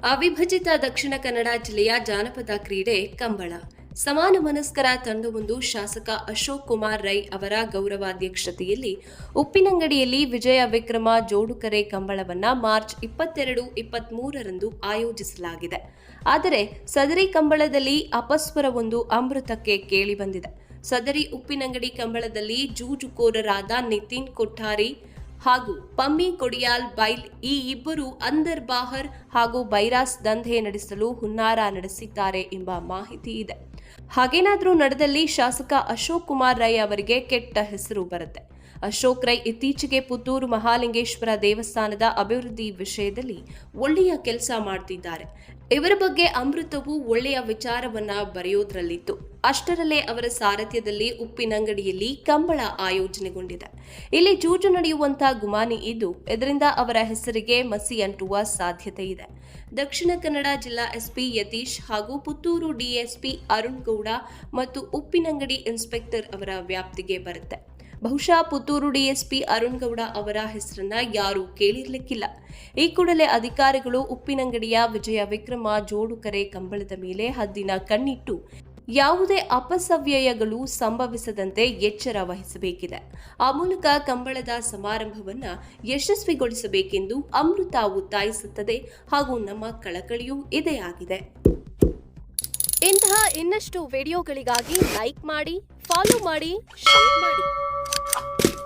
ಅವಿಭಜಿತ ದಕ್ಷಿಣ ಕನ್ನಡ ಜಿಲ್ಲೆಯ ಜಾನಪದ ಕ್ರೀಡೆ ಕಂಬಳ. ಸಮಾನ ಮನಸ್ಕರ ತಂಡವೊಂದು ಶಾಸಕ ಅಶೋಕ್ ಕುಮಾರ್ ರೈ ಅವರ ಗೌರವಾಧ್ಯಕ್ಷತೆಯಲ್ಲಿ ಉಪ್ಪಿನಂಗಡಿಯಲ್ಲಿ ವಿಜಯ ವಿಕ್ರಮ ಜೋಡುಕರೆ ಕಂಬಳವನ್ನ ಮಾರ್ಚ್ ಇಪ್ಪತ್ತೆರಡು, ಇಪ್ಪತ್ಮೂರರಂದು ಆಯೋಜಿಸಲಾಗಿದೆ. ಆದರೆ ಸದರಿ ಕಂಬಳದಲ್ಲಿ ಅಪಸ್ವರವೊಂದು ಅಮೃತಕ್ಕೆ ಕೇಳಿಬಂದಿದೆ. ಸದರಿ ಉಪ್ಪಿನಂಗಡಿ ಕಂಬಳದಲ್ಲಿ ಜೂಜುಕೋರರಾದ ನಿತಿನ್ ಕೊಠಾರಿ ಹಾಗೂ ಪಮ್ಮಿ ಕೊಡಿಯಾಲ್ ಬೈಲ್ ಈ ಇಬ್ಬರು ಅಂದರ್ ಬಾಹರ್ ಹಾಗೂ ಬೈರಾಸ್ ದಂಧೆ ನಡೆಸಲು ಹುನ್ನಾರ ನಡೆಸಿದ್ದಾರೆ ಎಂಬ ಮಾಹಿತಿ ಇದೆ. ಹಾಗೇನಾದರೂ ನಡೆದಲ್ಲಿ ಶಾಸಕ ಅಶೋಕ್ ಕುಮಾರ್ ರೈ ಅವರಿಗೆ ಕೆಟ್ಟ ಹೆಸರು ಬರುತ್ತೆ. ಅಶೋಕ್ ರೈ ಇತ್ತೀಚೆಗೆ ಪುತ್ತೂರು ಮಹಾಲಿಂಗೇಶ್ವರ ದೇವಸ್ಥಾನದ ಅಭಿವೃದ್ಧಿ ವಿಷಯದಲ್ಲಿ ಒಳ್ಳೆಯ ಕೆಲಸ ಮಾಡ್ತಿದ್ದಾರೆ. ಇವರ ಬಗ್ಗೆ ಅಮೃತವು ಒಳ್ಳೆಯ ವಿಚಾರವನ್ನ ಬರೆಯೋದ್ರಲ್ಲಿತ್ತು. ಅಷ್ಟರಲ್ಲೇ ಅವರ ಸಾರಥ್ಯದಲ್ಲಿ ಉಪ್ಪಿನಂಗಡಿಯಲ್ಲಿ ಕಂಬಳ ಆಯೋಜನೆಗೊಂಡಿದೆ. ಇಲ್ಲಿ ಜೂಜು ನಡೆಯುವಂತಹ ಗುಮಾನಿ ಇದ್ದು, ಇದರಿಂದ ಅವರ ಹೆಸರಿಗೆ ಮಸಿ ಅಂಟುವ ಸಾಧ್ಯತೆ ಇದೆ. ದಕ್ಷಿಣ ಕನ್ನಡ ಜಿಲ್ಲಾ ಎಸ್ಪಿ ಯತೀಶ್ ಹಾಗೂ ಪುತ್ತೂರು ಡಿಎಸ್ಪಿ ಅರುಣ್ ಗೌಡ ಮತ್ತು ಉಪ್ಪಿನಂಗಡಿ ಇನ್ಸ್ಪೆಕ್ಟರ್ ಅವರ ವ್ಯಾಪ್ತಿಗೆ ಬರುತ್ತೆ. ಬಹುಶಃ ಪುತ್ತೂರು ಡಿಎಸ್ಪಿ ಅರುಣ್ ಗೌಡ ಅವರ ಹೆಸರನ್ನ ಯಾರೂ ಕೇಳಿರ್ಲಿಕ್ಕಿಲ್ಲ. ಈ ಕೂಡಲೇ ಅಧಿಕಾರಿಗಳು ಉಪ್ಪಿನಂಗಡಿಯ ವಿಜಯ ವಿಕ್ರಮ ಜೋಡುಕರೆ ಕಂಬಳದ ಮೇಲೆ ಹದ್ದಿನ ಕಣ್ಣಿಟ್ಟು ಯಾವುದೇ ಅಪಸವ್ಯಯಗಳು ಸಂಭವಿಸದಂತೆ ಎಚ್ಚರ ವಹಿಸಬೇಕಿದೆ. ಆ ಮೂಲಕ ಕಂಬಳದ ಸಮಾರಂಭವನ್ನ ಯಶಸ್ವಿಗೊಳಿಸಬೇಕೆಂದು ಅಮೃತ ಒತ್ತಾಯಿಸುತ್ತದೆ ಹಾಗೂ ನಮ್ಮ ಕಳಕಳಿಯೂ ಇದೇ ಆಗಿದೆ. ಇಂತಹ ಇನ್ನಷ್ಟು ವಿಡಿಯೋಗಳಿಗಾಗಿ ಲೈಕ್ ಮಾಡಿ, ಫಾಲೋ ಮಾಡಿ, ಶೇರ್ ಮಾಡಿ.